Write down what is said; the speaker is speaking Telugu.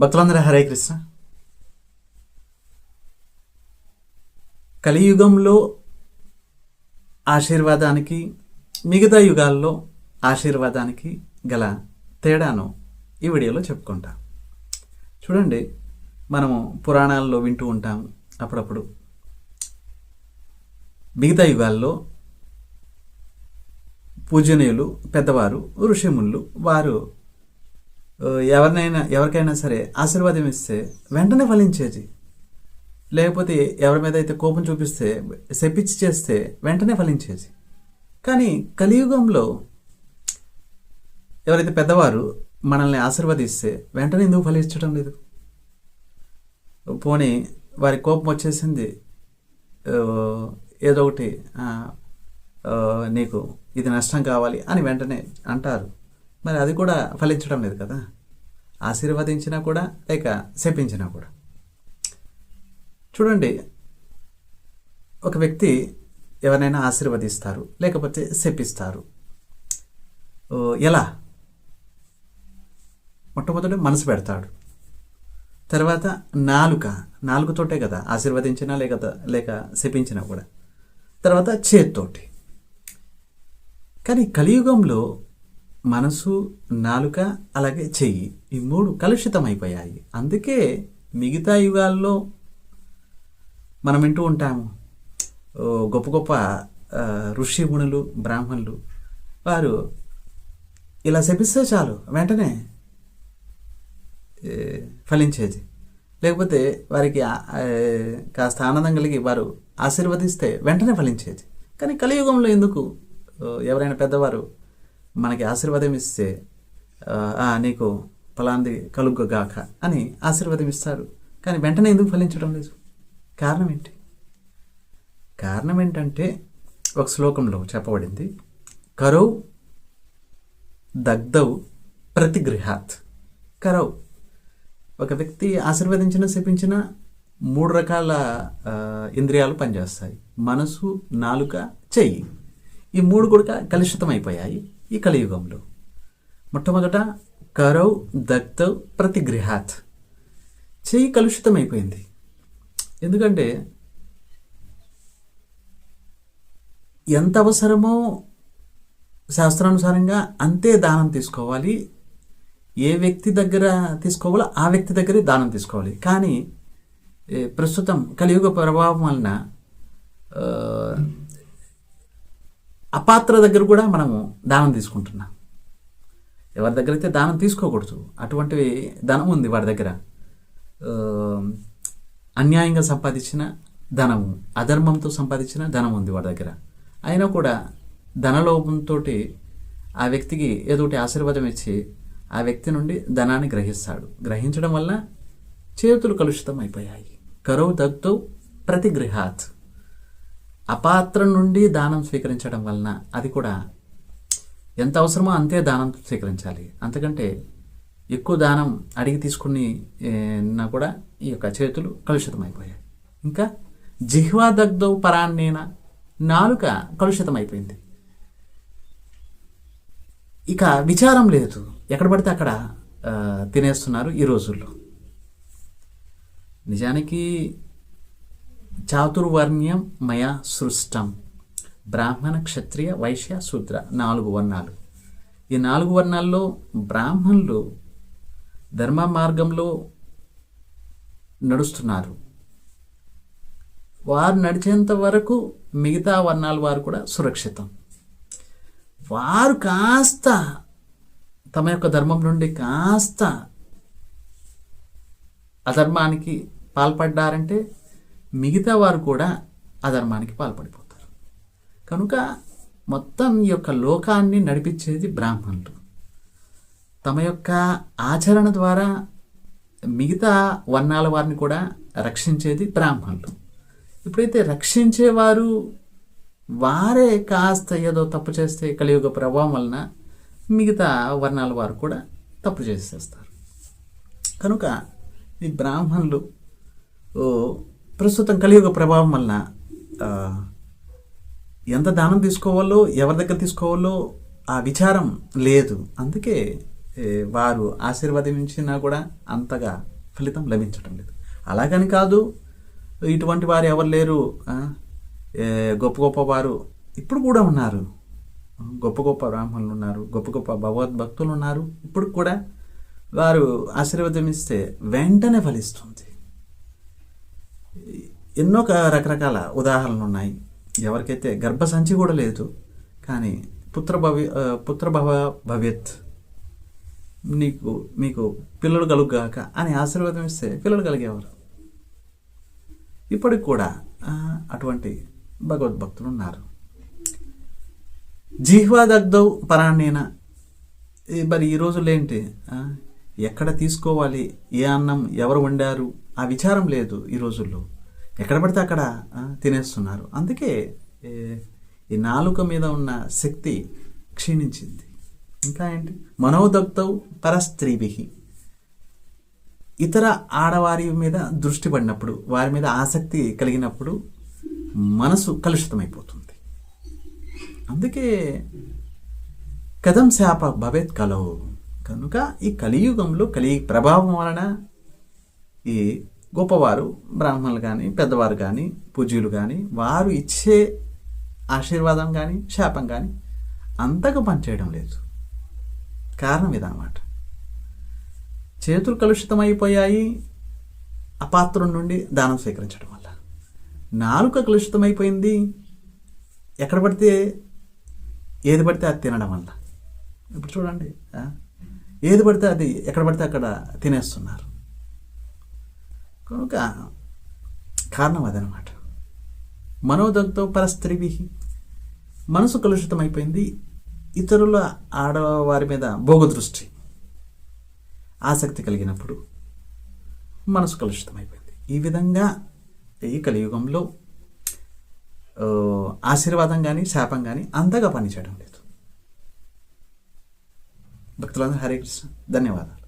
భక్తులందరూ హరే కృష్ణ. కలియుగంలో ఆశీర్వాదానికి మిగతా యుగాల్లో ఆశీర్వాదానికి గల తేడాను ఈ వీడియోలో చెప్పుకుంటా. చూడండి మనము పురాణాల్లో వింటూ ఉంటాం అప్పుడప్పుడు. మిగతా యుగాల్లో పూజనీయులు పెద్దవారు ఋషిముళ్ళు వారు ఎవరినైనా ఎవరికైనా సరే ఆశీర్వాదం ఇస్తే వెంటనే ఫలించేది. లేకపోతే ఎవరి మీద అయితే కోపం చూపిస్తే శపించి చేస్తే వెంటనే ఫలించేది. కానీ కలియుగంలో ఎవరైతే పెద్దవారు మనల్ని ఆశీర్వదిస్తే వెంటనే ఎందుకు ఫలించడం లేదు? పోనీ వారి కోపం వచ్చేసింది. ఏదో ఒకటి నీకు ఇది నష్టం కావాలి అని వెంటనే అంటారు. మరి అది కూడా ఫలించడం లేదు కదా. ఆశీర్వదించినా కూడా లేక శపించినా కూడా. చూడండి ఒక వ్యక్తి ఎవరైనా ఆశీర్వదిస్తారు లేకపోతే శపిస్తారు. ఎలా? మొట్టమొదటి మనసు పెడతాడు. తర్వాత నాలుక నాలుగుతోటే కదా ఆశీర్వదించినా లేక లేక శపించినా కూడా. తర్వాత చేత్తోటి. కానీ కలియుగంలో మనసు నాలుక అలాగే చెయ్యి. ఈ మూడు కలుషితమైపోయాయి. అందుకే మిగతా యుగాల్లో మనం వింటూ ఉంటాము. గొప్ప గొప్ప ఋషి మునులు బ్రాహ్మణులు వారు ఇలా శపిస్తే చాలు వెంటనే ఫలించేది. లేకపోతే వారికి కాస్త ఆనందం కలిగి వారు ఆశీర్వదిస్తే వెంటనే ఫలించేది. కానీ కలియుగంలో ఎందుకు? ఎవరైనా పెద్దవారు మనకి ఆశీర్వాదం ఇస్తే ఆ, నీకు ఫలాంది కలుగుగాక అని ఆశీర్వాదం ఇస్తారు. కానీ వెంటనే ఎందుకు ఫలించడం లేదు? కారణం ఏంటి? కారణం ఏంటంటే ఒక శ్లోకంలో చెప్పబడింది కరౌ దగ్ధౌ ప్రతిగృహాత్. కరౌ. ఒక వ్యక్తి ఆశీర్వదించిన శపించిన మూడు రకాల ఇంద్రియాలు పనిచేస్తాయి. మనసు నాలుక చెయ్యి. ఈ మూడు కూడా కలుషితం అయిపోయాయి ఈ కలియుగంలో. మొట్టమొదట కరౌ దగ్ధౌ ప్రతిగృహాత్. చేయి కలుషితం అయిపోయింది ఎందుకంటే ఎంత అవసరమో శాస్త్రానుసారంగా అంతే దానం తీసుకోవాలి. ఏ వ్యక్తి దగ్గర తీసుకోవాలో ఆ వ్యక్తి దగ్గరే దానం తీసుకోవాలి. కానీ ప్రస్తుతం కలియుగ ప్రభావం వలన అపాత్ర దగ్గర కూడా మనము దానం తీసుకుంటున్నాం. ఎవరి దగ్గర అయితే దానం తీసుకోకూడదు అటువంటి ధనం ఉంది వాడి దగ్గర. అన్యాయంగా సంపాదించిన ధనము అధర్మంతో సంపాదించిన ధనం ఉంది వాడి దగ్గర. అయినా కూడా ధనలోపంతో ఆ వ్యక్తికి ఏదో ఒకటి ఆశీర్వాదం ఇచ్చి ఆ వ్యక్తి నుండి ధనాన్ని గ్రహిస్తాడు. గ్రహించడం వల్ల చేతులు కలుషితం అయిపోయాయి కరువు దగ్ధౌ ప్రతిగృహాత్. అపాత్ర నుండి దానం స్వీకరించడం వలన అది కూడా ఎంత అవసరమో అంతే దానం స్వీకరించాలి. అంతకంటే ఎక్కువ దానం అడిగి తీసుకుని నా కూడా ఈ యొక్క చేతులు కలుషితమైపోయాయి. ఇంకా జిహ్వా దగ్ధౌ పరాన్నేన నాలుక కలుషితమైపోయింది. ఇక విచారం లేదు. ఎక్కడ పడితే అక్కడ తినేస్తున్నారు ఈ రోజుల్లో. నిజానికి చాతుర్వర్ణ్యం మయా సృష్టం. బ్రాహ్మణ క్షత్రియ వైశ్య శూద్ర. నాలుగు వర్ణాలు. ఈ నాలుగు వర్ణాల్లో బ్రాహ్మణులు ధర్మ మార్గంలో నడుస్తున్నారు. వారు నడిచేంత వరకు మిగతా వర్ణాల వారు కూడా సురక్షితం. వారు కాస్త తమ యొక్క ధర్మం నుండి కాస్త అధర్మానికి పాల్పడ్డారంటే మిగతా వారు కూడా అధర్మానికి పాల్పడిపోతారు. కనుక మొత్తం ఈ యొక్క లోకాన్ని నడిపించేది బ్రాహ్మణులు. తమ యొక్క ఆచరణ ద్వారా మిగతా వర్ణాల వారిని కూడా రక్షించేది బ్రాహ్మణులు. ఎప్పుడైతే రక్షించేవారు వారే కాస్త ఏదో తప్పు చేస్తే కలియుగ ప్రభావం వలన మిగతా వర్ణాల వారు కూడా తప్పు చేసేస్తారు. కనుక ఈ బ్రాహ్మణులు ఓ, ప్రస్తుతం కలియుగ ప్రభావం వలన ఎంత దానం తీసుకోవాలో ఎవరి దగ్గర తీసుకోవాలో ఆ విచారం లేదు. అందుకే వారు ఆశీర్వదించినా కూడా అంతగా ఫలితం లభించడం లేదు. అలాగని కాదు ఇటువంటి వారు ఎవరు లేరు గొప్ప గొప్ప వారు ఇప్పుడు కూడా ఉన్నారు. గొప్ప గొప్ప బ్రాహ్మణులు ఉన్నారు గొప్ప గొప్ప భగవద్భక్తులు ఉన్నారు. ఇప్పుడు కూడా వారు ఆశీర్వదం ఇస్తే వెంటనే ఫలిస్తుంది. ఎన్నో రకరకాల ఉదాహరణలు ఉన్నాయి ఎవరికైతే గర్భసంచి కూడా లేదు కానీ పుత్ర భవి ఆ, పుత్ర భవ భవ్యత్ నీకు మీకు పిల్లలు కలుగుగాక అని ఆశీర్వాదం ఇస్తే పిల్లలు కలిగేవారు. ఇప్పటికి కూడా అటువంటి భగవద్భక్తులు ఉన్నారు జిహ్వాదగ్ధౌ పరాణేన. ఈ- మరి ఈ రోజుల్లో ఏంటి? ఎక్కడ తీసుకోవాలి? ఏ అన్నం? ఎవరు వండారు? ఆ విచారం లేదు ఈ రోజుల్లో. ఎక్కడ పడితే అక్కడ తినేస్తున్నారు. అందుకే ఈ నాలుక మీద ఉన్న శక్తి క్షీణించింది. ఇంకా ఏంటి? మనోదగ్ధౌ పరస్త్రీభి. ఇతర ఆడవారి మీద దృష్టి పడినప్పుడు వారి మీద ఆసక్తి కలిగినప్పుడు మనసు కలుషితమైపోతుంది. అందుకే కథం శాప భవేత్ కలవు కనుక ఈ కలియుగంలో కలి ప్రభావం వలన ఈ గొప్పవారు బ్రాహ్మణులు కానీ పెద్దవారు కానీ పూజ్యులు కానీ వారు ఇచ్చే ఆశీర్వాదం కానీ శాపం కానీ అంతగా పనిచేయడం లేదు. కారణం ఇదన్నమాట. చేతులు కలుషితమైపోయాయి అపాత్రం నుండి దానం స్వీకరించడం వల్ల. నాలుక కలుషితమైపోయింది ఎక్కడ పడితే ఏది పడితే అది తినడం వల్ల. ఇప్పుడు చూడండి ఏది పడితే అది ఎక్కడ పడితే అక్కడ తినేస్తున్నారు. కనుక కారణం అదనమాట మనోదంతో పరస్త్రీభి. మనసు కలుషితమైపోయింది. ఇతరుల ఆడవారి మీద భోగ దృష్టి ఆసక్తి కలిగినప్పుడు మనసు కలుషితమైపోయింది. ఈ విధంగా ఈ కలియుగంలో ఆశీర్వాదం కానీ శాపం కానీ అంతగా పనిచేయడం లేదు. భక్తులందరూ హరే కృష్ణ. ధన్యవాదాలు.